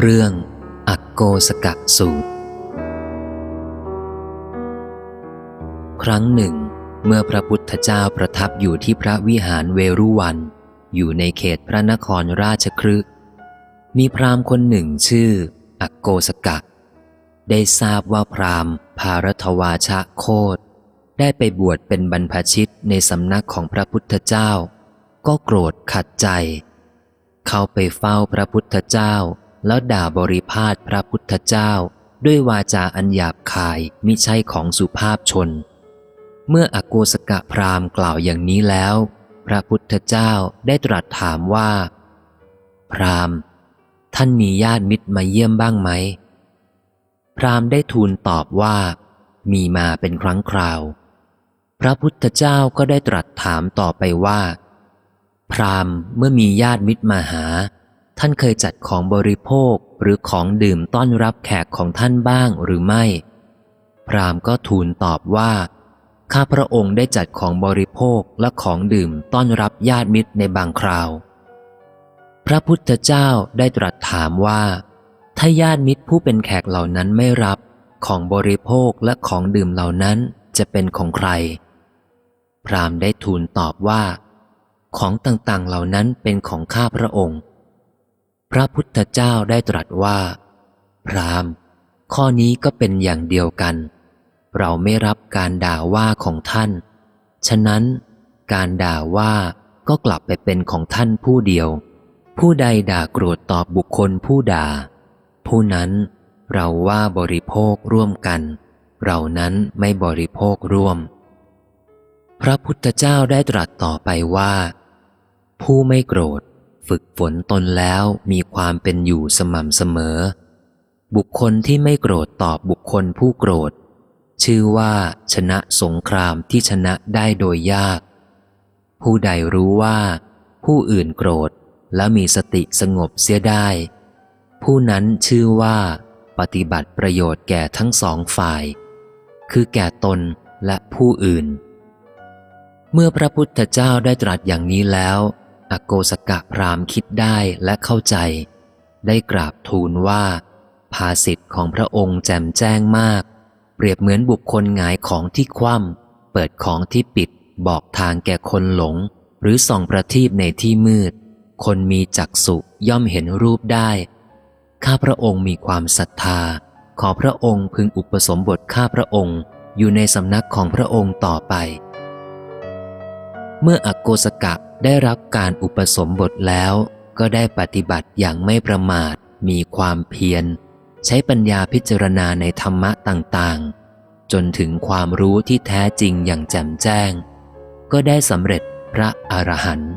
เรื่องอักโกสกะสูตร ครั้งหนึ่ง เมื่อพระพุทธเจ้าประทับอยู่ที่พระวิหารเวรุวัน อยู่ในเขตพระนครราชครึมีพราหมณ์คนหนึ่งชื่อ อักโกสกะ ได้ทราบว่าพราหมณ์ภารทวาชะโคดได้ไปบวชเป็นบรรพชิตในสำนักของพระพุทธเจ้า ก็โกรธขัดใจ เข้าไปเฝ้าพระพุทธเจ้า แล้วด่าบริพาทพระพุทธเจ้า ด้วยวาจาอันหยาบคายมิใช่ของสุภาพชน เมื่ออโกสกะพรามกล่าวอย่างนี้แล้ว พระพุทธเจ้าได้ตรัสถามว่า พรามท่านมีญาติมิตรมาเยี่ยมบ้างไหม พรามได้ทูลตอบว่า มีมาเป็นครั้งคราว พระพุทธเจ้าก็ได้ตรัสถามต่อไปว่า พรามเมื่อมีญาติมิตรมาหา ท่านเคยจัดของบริโภคหรือของดื่มต้อนรับแขกของท่านบ้างหรือไม่ พราหมณ์ก็ทูลตอบว่า ข้าพระองค์ได้จัดของบริโภคและของดื่มต้อนรับญาติมิตรในบางคราว พระพุทธเจ้าได้ตรัสถามว่า ถ้าญาติมิตรผู้เป็นแขกเหล่านั้นไม่รับ ของบริโภคและของดื่มเหล่านั้นจะเป็นของใคร พราหมณ์ได้ทูลตอบว่า ของต่างๆเหล่านั้นเป็นของข้าพระองค์ พระพุทธเจ้าได้ตรัสว่า พรามข้อนี้ก็เป็นอย่างเดียวกัน เราไม่รับการด่าว่าของท่าน ฉะนั้น การด่าว่าก็กลับไปเป็นของท่านผู้เดียว ผู้ใดด่าโกรธตอบบุคคลผู้ด่า ผู้นั้นเราว่าบริโภคร่วมกัน เรานั้นไม่บริโภคร่วม พระพุทธเจ้าได้ตรัสต่อไปว่า ผู้ไม่โกรธ ฝึกฝนตนแล้วมีความเป็นอยู่สม่ำเสมอ บุคคลที่ไม่โกรธตอบบุคคลผู้โกรธ ชื่อว่าชนะสงครามที่ชนะได้โดยยาก ผู้ใดรู้ว่า ผู้อื่นโกรธแล้วมีสติสงบเสียได้ ผู้นั้นชื่อว่า ปฏิบัติประโยชน์แก่ทั้งสองฝ่าย คือแก่ตนและผู้อื่น เมื่อพระพุทธเจ้าได้ตรัสอย่างนี้แล้ว อโกสกะพรามคิดได้และเข้าใจ ได้กราบทูลว่า ภาสิทธิ์ของพระองค์แจ่มแจ้งมาก เปรียบเหมือนบุคคลหงายของที่คว่ำเปิดของที่ปิด บอกทางแก่คนหลง หรือส่องประทีปในที่มืด คนมีจักษุย่อมเห็นรูปได้ ข้าพระองค์มีความศรัทธา ขอพระองค์พึงอุปสมบทข้าพระองค์อยู่ในสำนักของพระองค์ต่อไป เมื่ออโกสกะ ได้รับการอุปสมบทแล้วก็ได้ปฏิบัติอย่างไม่ประมาท มีความเพียร ใช้ปัญญาพิจารณาในธรรมะต่างๆ จนถึงความรู้ที่แท้จริงอย่างแจ่มแจ้ง ก็ได้สำเร็จพระอรหันต์